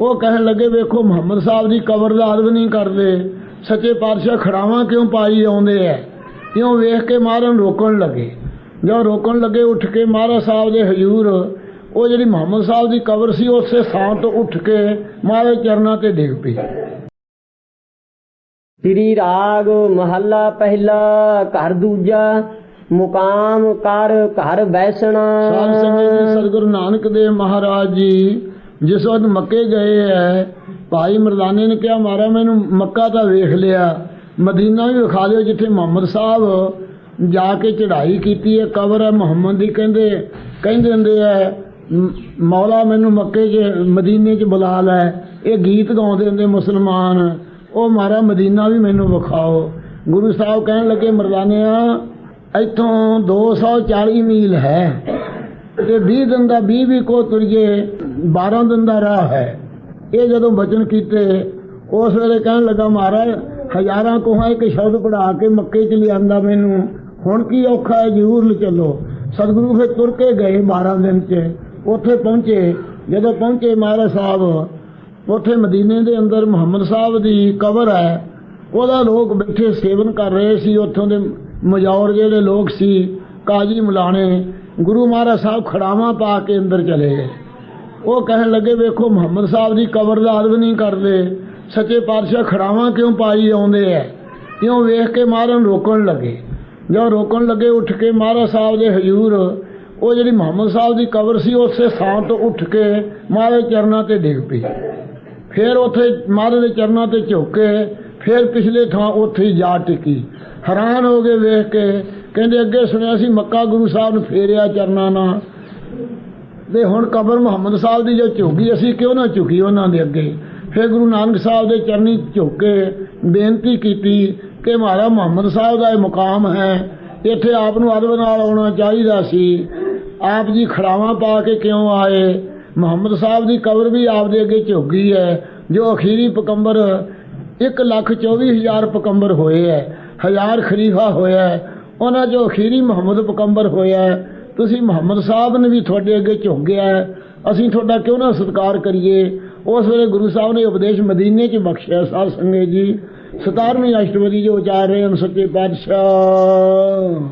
ਉਹ ਕਹਿਣ ਲੱਗੇ ਵੇਖੋ ਮੁਹੰਮਦ ਸਾਹਿਬ ਦੀ ਕਬਰ ਦਾ ਅਦਬ ਨਹੀਂ ਕਰਦੇ। ਸੱਚੇ ਪਾਤਸ਼ਾਹ ਖੜਾਵਾਂ ਕਿਉਂ ਪਾਈ ਆਉਂਦੇ ਐ? ਕਿਉਂ ਵੇਖ ਕੇ ਮਹਾਰਾਜ ਨੂੰ ਰੋਕਣ ਲੱਗੇ। ਜਦੋਂ ਰੋਕਣ ਲੱਗੇ ਉੱਠ ਕੇ ਮਹਾਰਾਜ ਸਾਹਿਬ ਦੇ ਹਜ਼ੂਰ ਉਹ ਜਿਹੜੀ ਮੁਹੰਮਦ ਸਾਹਿਬ ਦੀ ਕਬਰ ਸੀ ਉਸੇ ਥਾਂ ਤੋਂ ਉੱਠ ਕੇ ਮਹਾਰਾਜ ਚਰਨਾਂ ਤੇ ਡਿੱਗ ਪਈ। ਸ੍ਰੀ ਰਾਗ ਮਹੱਲਾ ਪਹਿਲਾ ਘਰ ਦੂਜਾ ਮੁਕਾਮ ਕਰ ਘਰ ਬੈਸਣਾ। ਸਾਧ ਸੰਗਤ ਜੀ ਸਤਿਗੁਰੂ ਨਾਨਕ ਦੇਵ ਮਹਾਰਾਜ ਜੀ ਜਿਸ ਵਕਤ ਮੱਕੇ ਗਏ ਐ, ਭਾਈ ਮਰਦਾਨੇ ਨੇ ਕਿਹਾ ਮਾਰਾ ਮੈਨੂੰ ਮੱਕਾ ਤਾਂ ਵੇਖ ਲਿਆ। ਮਦੀਨਾ ਵੀ ਵਿਖਾ ਦਿਓ ਜਿੱਥੇ ਮੁਹੰਮਦ ਸਾਹਿਬ ਜਾ ਕੇ ਚੜ੍ਹਾਈ ਕੀਤੀ ਹੈ ਕਬਰ ਹੈ ਮੁਹੰਮਦ ਦੀ ਕਹਿੰਦੇ ਕਹਿੰਦੇ ਹੁੰਦੇ ਐ ਮੌਲਾ ਮੈਨੂੰ ਮੱਕੇ 'ਚ, ਮਦੀਨੇ 'ਚ ਬੁਲਾ ਲੈ। ਇਹ ਗੀਤ ਗਾਉਂਦੇ ਹੁੰਦੇ ਮੁਸਲਮਾਨ। ਉਹ ਮਾਰਾ ਮਦੀਨਾ ਵੀ ਮੈਨੂੰ ਵਿਖਾਓ। ਗੁਰੂ ਸਾਹਿਬ ਕਹਿਣ ਲੱਗੇ, ਮਰਦਾਨਿਆ, ਇੱਥੋਂ 240 ਮੀਲ ਹੈ ਤੇ 20 ਦਿਨ ਦਾ 20 ਵੀ ਕੋ ਤੁਰੀਏ 12 ਦਿਨ ਦਾ ਰਾਹ ਹੈ। ਇਹ ਜਦੋਂ ਬਚਨ ਕੀਤੇ, ਉਸ ਵੇਲੇ ਕਹਿਣ ਲੱਗਾ, ਮਹਾਰਾਜ, ਹਜ਼ਾਰਾਂ ਕੋਹਾਂ ਇੱਕ ਸ਼ਬਦ ਪੜਾ ਕੇ ਮੱਕੇ ਚ ਲਿਆਂਦਾ ਮੈਨੂੰ। ਹੁਣ ਕੀ ਔਖਾ ਹੈ, ਜ਼ਰੂਰ ਚੱਲੋ। ਸਤਿਗੁਰੂ ਫਿਰ ਤੁਰ ਕੇ ਗਏ 12 ਦਿਨ ਚ। ਉੱਥੇ ਪਹੁੰਚੇ। ਜਦੋਂ ਪਹੁੰਚੇ ਮਹਾਰਾਜ ਸਾਹਿਬ, ਉੱਥੇ ਮਦੀਨੇ ਦੇ ਅੰਦਰ ਮੁਹੰਮਦ ਸਾਹਿਬ ਦੀ ਕਬਰ ਹੈ। ਉਹਦਾ ਲੋਕ ਬੈਠੇ ਸੇਵਨ ਕਰ ਰਹੇ ਸੀ। ਉੱਥੋਂ ਦੇ ਮਜੌਰ ਜਿਹੜੇ ਲੋਕ ਸੀ, ਕਾਜੀ ਮੁਲਾਣੇ, ਗੁਰੂ ਮਹਾਰਾਜ ਸਾਹਿਬ ਖੜਾਵਾਂ ਪਾ ਕੇ ਅੰਦਰ ਚਲੇ ਗਏ। ਉਹ ਕਹਿਣ ਲੱਗੇ, ਵੇਖੋ, ਮੁਹੰਮਦ ਸਾਹਿਬ ਦੀ ਕਬਰ ਦਾ ਅਦਬ ਨਹੀਂ ਕਰਦੇ। ਸੱਚੇ ਪਾਤਸ਼ਾਹ ਖੜਾਵਾਂ ਕਿਉਂ ਪਾਈ ਆਉਂਦੇ ਐ? ਕਿਉਂ ਵੇਖ ਕੇ ਮਹਾਰਾਜ ਨੂੰ ਰੋਕਣ ਲੱਗੇ। ਜਦੋਂ ਰੋਕਣ ਲੱਗੇ, ਉੱਠ ਕੇ ਮਹਾਰਾਜ ਸਾਹਿਬ ਦੇ ਹਜ਼ੂਰ, ਉਹ ਜਿਹੜੀ ਮੁਹੰਮਦ ਸਾਹਿਬ ਦੀ ਕਬਰ ਸੀ, ਉਸੇ ਥਾਂ ਤੋਂ ਉੱਠ ਕੇ ਮਹਾਰਾਜ ਚਰਨਾਂ ਤੇ ਡਿੱਗ ਪਈ। ਫਿਰ ਉੱਥੇ ਮਹਾਰਾਜ ਦੇ ਚਰਨਾਂ ਤੇ ਝੁੱਕ ਕੇ ਫਿਰ ਪਿਛਲੇ ਥਾਂ ਉੱਥੇ ਹੀ ਜਾ ਟਿਕੀ। ਹੈਰਾਨ ਹੋ ਗਏ ਵੇਖ ਕੇ ਕਹਿੰਦੇ, ਅੱਗੇ ਸੁਣਿਆ ਸੀ, ਮੱਕਾ ਗੁਰੂ ਸਾਹਿਬ ਨੂੰ ਫੇਰਿਆ ਚਰਨਾਂ ਨਾਲ। ਤੇ ਹੁਣ ਕਬਰ ਮੁਹੰਮਦ ਸਾਹਿਬ ਦੀ ਜੋ ਝੁਕੀ ਅਸੀਂ ਕਿਉਂ ਨਾ ਝੁਕੀ ਉਹਨਾਂ ਦੇ ਅੱਗੇ? ਫਿਰ ਗੁਰੂ ਨਾਨਕ ਸਾਹਿਬ ਦੇ ਚਰਨੀ ਝੁੱਕ ਕੇ ਬੇਨਤੀ ਕੀਤੀ ਕਿ ਮਹਾਰਾ ਮੁਹੰਮਦ ਸਾਹਿਬ ਦਾ ਇਹ ਮੁਕਾਮ ਹੈ, ਇੱਥੇ ਆਪ ਨੂੰ ਅਦਬ ਨਾਲ ਆਉਣਾ ਚਾਹੀਦਾ ਸੀ। ਆਪ ਜੀ ਖੜਾਵਾਂ ਪਾ ਕੇ ਕਿਉਂ ਆਏ? ਮੁਹੰਮਦ ਸਾਹਿਬ ਦੀ ਕਬਰ ਵੀ ਆਪ ਦੇ ਅੱਗੇ ਝੁੱਗੀ ਹੈ, ਜੋ ਅਖੀਰੀ ਪਕੰਬਰ ਇੱਕ ਲੱਖ ਚੌਵੀ ਹਜ਼ਾਰ ਪਕੰਬਰ ਹੋਏ ਹੈ, ਹਜ਼ਾਰ ਖਰੀਫਾ ਹੋਇਆ ਉਹਨਾਂ ਜੋ ਅਖੀਰੀ ਮੁਹੰਮਦ ਪਕੰਬਰ ਹੋਇਆ ਤੁਸੀਂ ਮੁਹੰਮਦ ਸਾਹਿਬ ਨੇ ਵੀ ਤੁਹਾਡੇ ਅੱਗੇ ਝੁਕਿਆ ਅਸੀਂ ਤੁਹਾਡਾ ਕਿਉਂ ਨਾ ਸਤਿਕਾਰ ਕਰੀਏ? ਉਸ ਵੇਲੇ ਗੁਰੂ ਸਾਹਿਬ ਨੇ ਉਪਦੇਸ਼ ਮਦੀਨੇ 'ਚ ਬਖਸ਼ਿਆ, ਸਾਧ ਸੰਗਤ ਜੀ 17ਵੀਂ ਅਸ਼ਟਪਦੀ ਜੋ ਉਚਾਰ ਰਹੇ ਹਨ, ਸੱਚੇ ਪਾਤਸ਼ਾਹ।